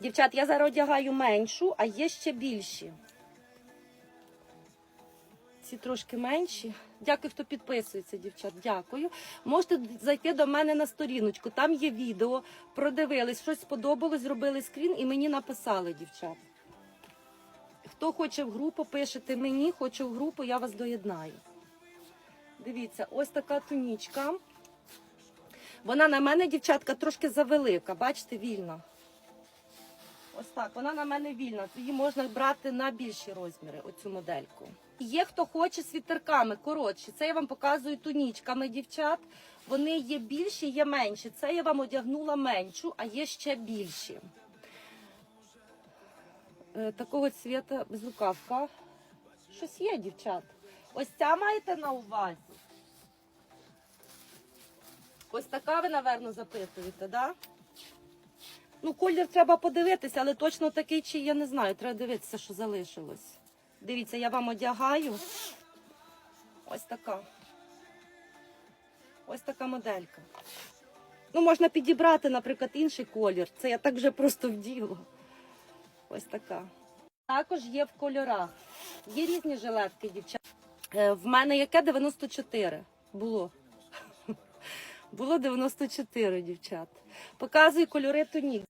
Дівчат, я зараз одягаю меншу, а є ще більші. Ці трошки менші. Дякую, хто підписується, дівчат. Дякую. Можете зайти до мене на сторіночку. Там є відео, продивились, щось сподобалось, зробили скрін і мені написали, дівчат. Хто хоче в групу, пишете мені, хочу в групу, я вас доєднаю. Дивіться, ось така тунічка. Вона на мене, дівчатка, трошки завелика, бачите, вільна. Ось так, вона на мене вільна. Її можна брати на більші розміри, оцю модельку. Є хто хоче з вітерками, коротші. Це я вам показую тунічками, дівчат. Вони є більші, є менші. Це я вам одягнула меншу, а є ще більші. Е, Такого цвіта безрукавка. Щось є, дівчат. Ось ця маєте на увазі. Ось така ви, напевно, запитуєте, да? Ну, колір треба подивитися, але точно такий, чи я не знаю. Треба дивитися, що залишилось. Дивіться, я вам одягаю. Ось така. Ось така моделька. Ну, можна підібрати, наприклад, інший колір. Це я так вже просто вділа. Ось така. Також є в кольорах. Є різні жилетки, дівчата. Е, В мене яке 94 було. Було 94, дівчат. Показую кольори тунік.